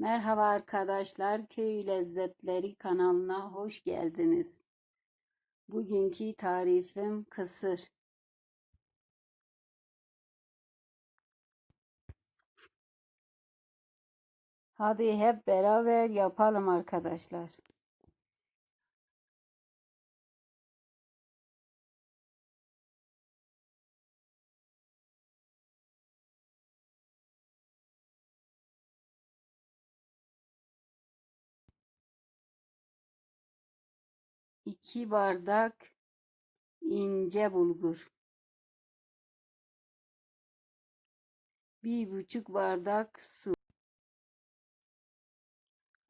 Merhaba arkadaşlar, Köy Lezzetleri kanalına hoş geldiniz. Bugünkü tarifim kısır. Hadi hep beraber yapalım arkadaşlar. İki bardak ince bulgur. Bir buçuk bardak su.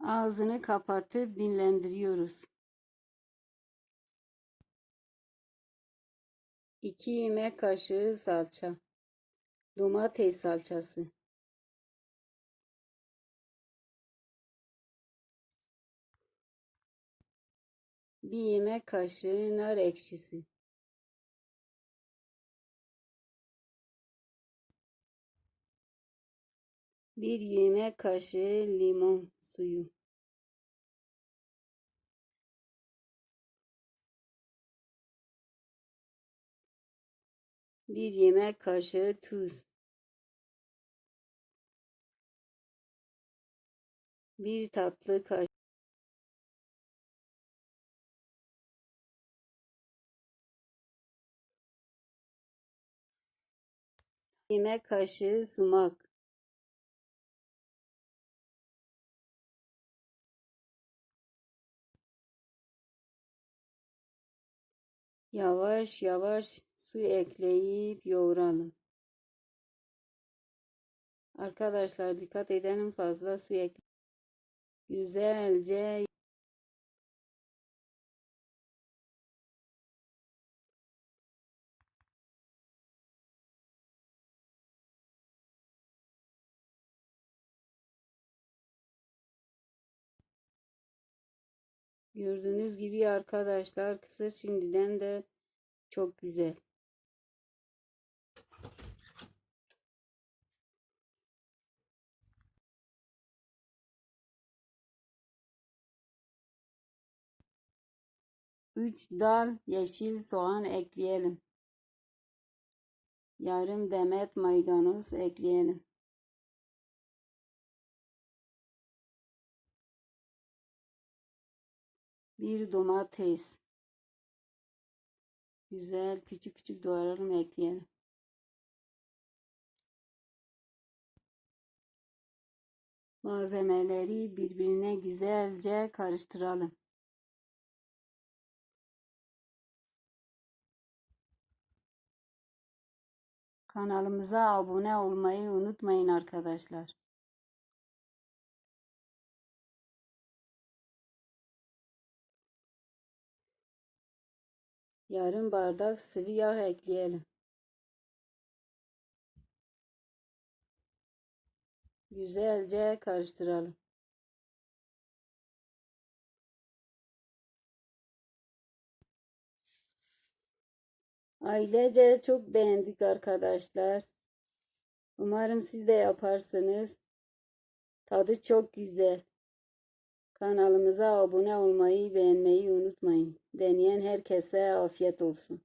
Ağzını kapatıp dinlendiriyoruz. 2 yemek kaşığı salça. Domates salçası. Bir yemek kaşığı nar ekşisi. Bir yemek kaşığı limon suyu. Bir yemek kaşığı tuz. Bir tatlı kaşığı yemek kaşığı sumak. Yavaş yavaş su ekleyip yoğuralım. Arkadaşlar dikkat edelim fazla su ekle. Güzelce Gördüğünüz gibi arkadaşlar kısır şimdiden de çok güzel. Üç dal yeşil soğan ekleyelim. Yarım demet maydanoz ekleyelim. Bir domates. Güzel küçük küçük doğrayalım ekleyelim. Malzemeleri birbirine güzelce karıştıralım. Kanalımıza abone olmayı unutmayın arkadaşlar. Yarım bardak sıvı yağ ekleyelim. Güzelce karıştıralım. Ailece çok beğendik arkadaşlar. Umarım siz de yaparsınız. Tadı çok güzel. Kanalımıza abone olmayı, beğenmeyi unutmayın. Deneyen herkese afiyet olsun.